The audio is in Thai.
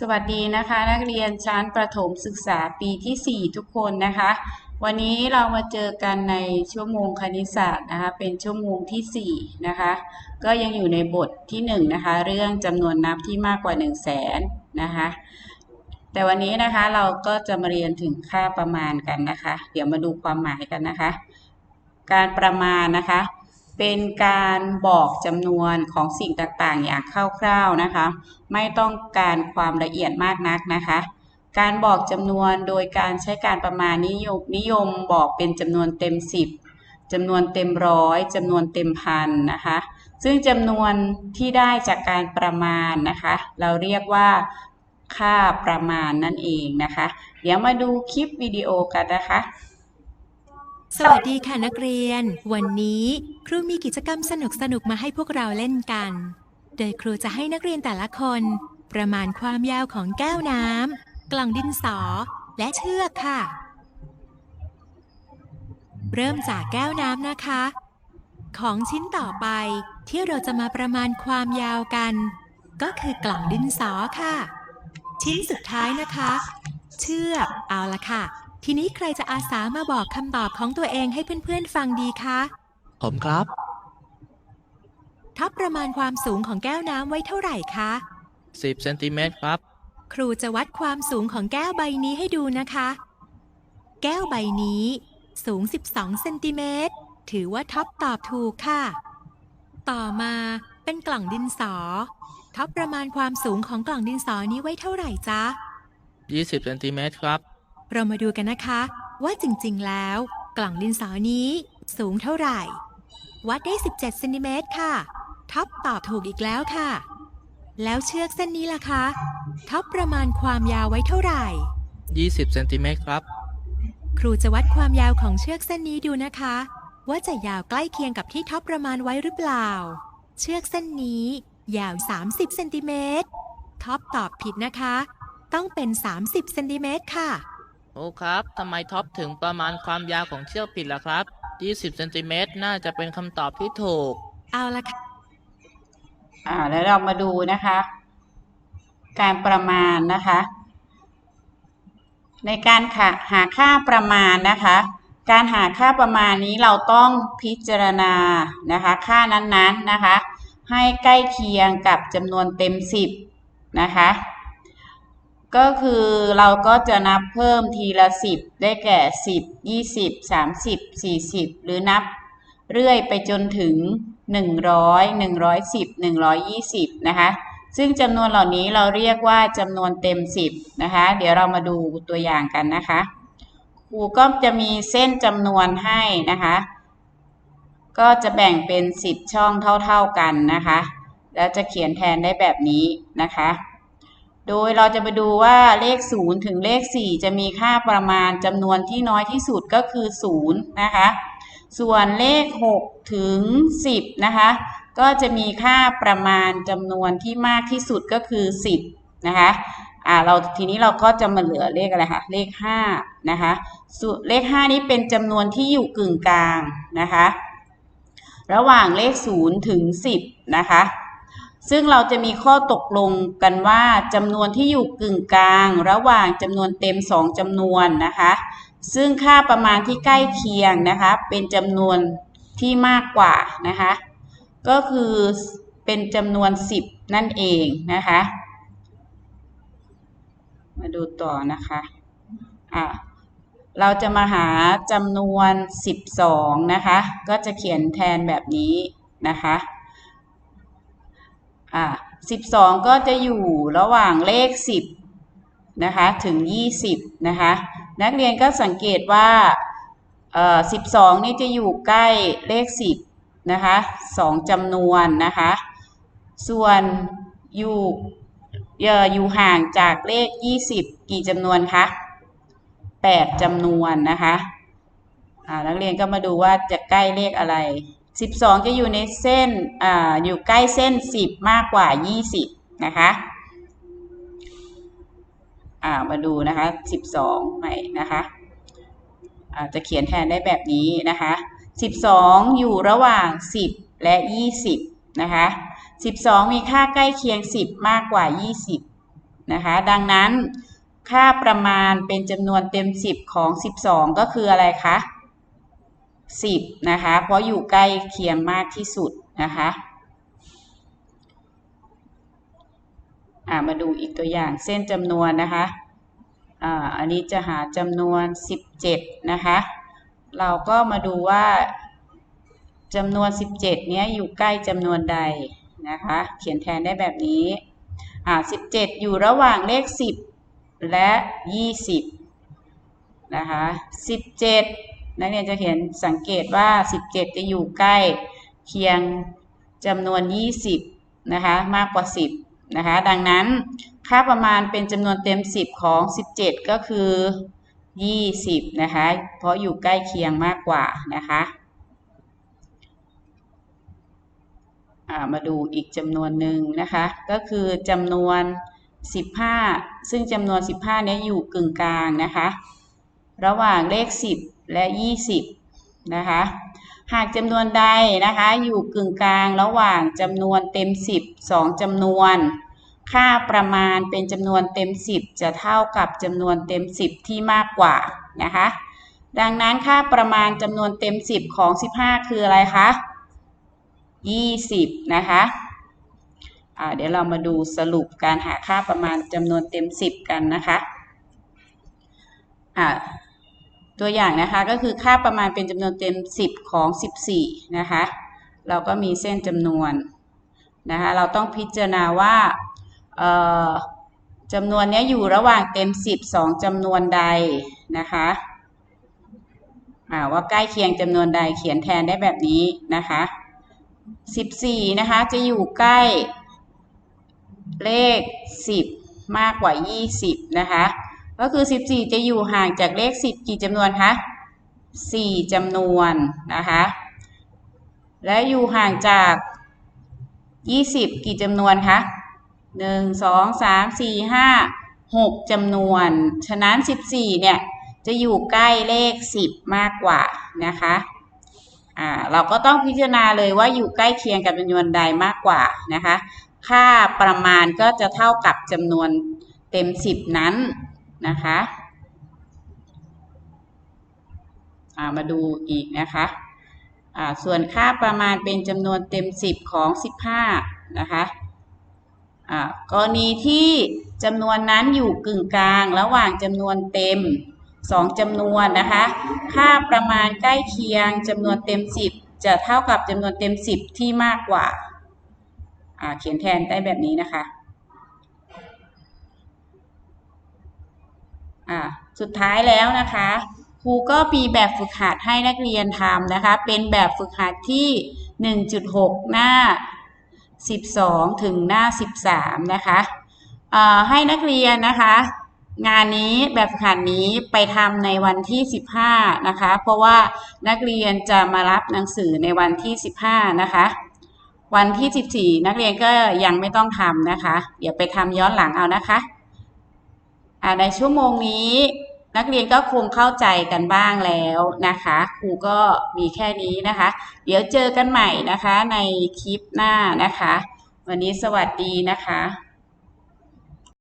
สวัสดีนะคะนักเรียนชั้นประถมศึกษาปีที่ 4 ทุกคนนะคะ วันนี้เรามาเจอกันในชั่วโมงคณิตศาสตร์นะคะเป็นชั่วโมงที่ 4 นะคะ ก็ยังอยู่ในบทที่ 1 นะคะ เรื่องจำนวนนับที่มากกว่า 1 0 0 0 0แสนนะคะ แต่วันนี้นะคะเราก็จะมาเรียนถึงค่าประมาณกันนะคะ เดี๋ยวมาดูความหมายกันนะคะ การประมาณนะคะ เป็นการบอกจำนวนของสิ่งต่างๆ อย่างคร่าวๆนะคะ ไม่ต้องการความละเอียดมากนักนะคะ การบอกจำนวนโดยการใช้การประมาณนิยมนิยมบอกเป็นจำนวนเต็ม 10จำนวนเต็มร้อยจำนวนเต็มพันนะคะ ซึ่งจำนวนที่ได้จากการประมาณนะคะ เราเรียกว่าค่าประมาณนั่นเองนะคะ เดี๋ยวมาดูคลิปวิดีโอกันนะคะ สวัสดีค่ะนักเรียน วันนี้ครูมีกิจกรรมสนุกๆมาให้พวกเราเล่นกัน โดยครูจะให้นักเรียนแต่ละคน ประมาณความยาวของแก้วน้ำกล่องดินสอ และเชือกค่ะ เริ่มจากแก้วน้ำนะคะ ของชิ้นต่อไปที่เราจะมาประมาณความยาวกัน ก็คือกล่องดินสอค่ะ ชิ้นสุดท้ายนะคะ เชือกเอาละค่ะ ทีนี้ใครจะอาสามาบอกคำตอบของตัวเองให้เพื่อนๆฟังดีคะผมครับท็อปประมาณความสูงของแก้วน้ำไว้เท่าไหร่คะ 10เซนติเมตรครับ ครูจะวัดความสูงของแก้วใบนี้ให้ดูนะคะ แก้วใบนี้ สูง 12เซนติเมตรถือว่าท็อปตอบถูกค่ะ ต่อมาเป็นกล่องดินสอ ท็อปประมาณความสูงของกล่องดินสอนี้ไว้เท่าไหร่จ๊ะ 20เซนติเมตรครับ เรามาดูกันนะคะ ว่าจริงๆ แล้ว กล่องดินสอนี้ สูงเท่าไหร่ วัดได้ 17เซนติเมตรค่ะ ท็อปตอบถูกอีกแล้วค่ะ แล้วเชือกเส้นนี้ล่ะคะ ท็อปประมาณความยาวไว้เท่าไหร่ 20เซนติเมตรครับ ครูจะวัดความยาวของเชือกเส้นนี้ดูนะคะ ว่าจะยาวใกล้เคียงกับที่ท็อปประมาณไว้หรือเปล่า เชือกเส้นนี้ ยาว 30เซนติเมตรท็อปตอบผิดนะคะ ต้องเป็น 30เซนติเมตรค่ะ โอ้ครับทำไมท็อปถึงประมาณความยาวของเชือกผิดล่ะครับ 20เซนติเมตรน่าจะเป็นคำตอบที่ถูก เอาละค่ะ อ่า แล้วเรามาดูนะคะ การประมาณนะคะ ในการค่ะหาค่าประมาณนะคะ การหาค่าประมาณนี้เราต้องพิจารณานะคะ ค่านั้นๆนะคะ ให้ใกล้เคียงกับจำนวนเต็ม 10 นะคะ ก็คือเราก็จะนับเพิ่มทีละ 10 ได้แก่ 10 20 30 40 หรือนับเรื่อยไปจนถึง 100 110 120 นะคะ ซึ่งจำนวนเหล่านี้เราเรียกว่าจำนวนเต็ม 10 นะคะ เดี๋ยวเรามาดูตัวอย่างกันนะคะ ครูก็จะมีเส้นจำนวนให้นะคะ ก็จะแบ่งเป็น 10 ช่องเท่าๆกันนะคะ แล้วจะเขียนแทนได้แบบนี้นะคะ โดยเราจะไปดูว่าเลข 0 ถึงเลข 4 จะมีค่าประมาณจำนวนที่น้อยที่สุดก็คือ 0 นะคะ ส่วนเลข 6 ถึง 10 นะคะ ก็จะมีค่าประมาณจำนวนที่มากที่สุดก็คือ 10 นะคะอ่าเราทีนี้เราก็จะมาเหลือเลขอะไรคะเลข 5 นะคะเลข 5 นี้เป็นจำนวนที่อยู่กึ่งกลางนะคะ ระหว่างเลข 0 ถึง 10 นะคะ ซึ่งเราจะมีข้อตกลงกันว่าจำนวนที่อยู่กึ่งกลาง ระหว่างจำนวนเต็ม 2จำนวนนะคะ ซึ่งค่าประมาณที่ใกล้เคียงนะคะ เป็นจำนวนที่มากกว่านะคะ ก็คือเป็นจำนวน 10 นั่นเองนะคะ มาดูต่อนะคะอะเราจะมาหาจำนวน 12 นะคะ ก็จะเขียนแทนแบบนี้นะคะ อะ12ก็จะอยู่ระหว่างเลข10นะคะถึง20นะคะนักเรียนก็สังเกตว่าเอ่อ12นี่จะอยู่ใกล้เลข10นะคะ2จำนวนนะคะส่วนอยู่อยู่ห่างจากเลข 20 กี่จำนวนคะ 8จำนวนนะคะนักเรียนก็มาดูว่าจะใกล้เลขอะไร 12 จะอยู่ในเส้นออยู่ใกล้เส้น 10 มากกว่า 20 นะคะามาดูนะคะ 12 ใหม่นะคะจะเขียนแทนได้แบบนี้นะคะ 12 อยู่ระหว่าง 10 และ 20 นะคะ 12 มีค่าใกล้เคียง 10 มากกว่า 20 นะคะ ดังนั้นค่าประมาณเป็นจำนวนเต็ม 10 ของ 12 ก็คืออะไรคะ 10 นะคะ เพราะอยู่ใกล้เคียงมากที่สุดนะคะามาดูอีกตัวอย่างเส้นจำนวนนะคะอันนี้จะหาจำนวน 17 นะคะ เราก็มาดูว่าจำนวน 17 เนี้ยอยู่ใกล้จำนวนใดนะคะ เขียนแทนได้แบบนี้อ่า17 อยู่ระหว่างเลข 10 และ 20 นะคะ 17 นักเรียนจะเห็นสังเกตว่า 17 จะอยู่ใกล้เคียงจำนวน 20 นะคะ มากกว่า 10 นะคะ ดังนั้นค่าประมาณเป็นจำนวนเต็ม 10 ของ 17 ก็คือ 20 นะคะ เพราะอยู่ใกล้เคียงมากกว่านะคะมาดูอีกจำนวนหนึ่งนะคะ ก็คือจำนวน 15 ซึ่งจำนวน 15เนี้ยอยู่กึ่งกลางนะคะ ระหว่างเลข 10 และ 20 นะคะ หากจำนวนใดนะคะ อยู่กึ่งกลางระหว่างจำนวนเต็ม 10 2จำนวน ค่าประมาณเป็นจำนวนเต็ม 10 จะเท่ากับจำนวนเต็ม 10 ที่มากกว่านะคะ ดังนั้นค่าประมาณจำนวนเต็ม 10 ของ 15 คืออะไรคะ 20 นะคะเดี๋ยวเรามาดูสรุปการหาค่าประมาณจำนวนเต็ม 10 กันนะคะอ่า ตัวอย่างนะคะก็คือค่าประมาณเป็นจำนวนเต็ม 10 ของ 14 นะคะ เราก็มีเส้นจำนวนนะคะเราต้องพิจารณาว่าจำนวนนี้อยู่ระหว่างเต็ม 10 2จำนวนใดนะคะว่าใกล้เคียงจำนวนใดเขียนแทนได้แบบนี้นะคะ 14 นะคะจะอยู่ใกล้เลข 10 มากกว่า 20 นะคะ ก็คือ 14 จะอยู่ห่างจากเลข 10 กี่จำนวนคะ 4จำนวนนะคะ และอยู่ห่างจาก 20 กี่จำนวนคะ 1 2 3 4 5 6จำนวน ฉะนั้น 14 เนี่ย จะอยู่ใกล้เลข 10 มากกว่านะคะอ่าเราก็ต้องพิจารณาเลยว่าอยู่ใกล้เคียงกับจำนวนใดมากกว่านะคะ ค่าประมาณก็จะเท่ากับจำนวนเต็ม 10 นั้น นะคะามาดูอีกนะคะส่วนค่าประมาณเป็นจำนวนเต็ม 10 ของ 15 นะคะกรณีที่จำนวนนั้นอยู่กึ่งกลาง ระหว่างจำนวนเต็ม 2จำนวนนะคะ ค่าประมาณใกล้เคียงจำนวนเต็ม 10 จะเท่ากับจำนวนเต็ม 10 ที่มากกว่าเขียนแทนได้แบบนี้นะคะ อ่าสุดท้ายแล้วนะคะครูก็มีแบบฝึกหัดให้นักเรียนทำนะคะ เป็นแบบฝึกหัดที่ 1.6 หน้า 12 ถึงหน้า 13 นะคะให้นักเรียนนะคะ งานนี้แบบฝึกหัดนี้ไปทำในวันที่ 15 นะคะ เพราะว่านักเรียนจะมารับหนังสือในวันที่ 15 นะคะ วันที่ 14 นักเรียนก็ยังไม่ต้องทำนะคะ เดี๋ยวไปทำย้อนหลังเอานะคะ ในชั่วโมงนี้นักเรียนก็คงเข้าใจกันบ้างแล้วนะคะครูก็มีแค่นี้นะคะ เดี๋ยวเจอกันใหม่นะคะในคลิปหน้านะคะ วันนี้สวัสดีนะคะ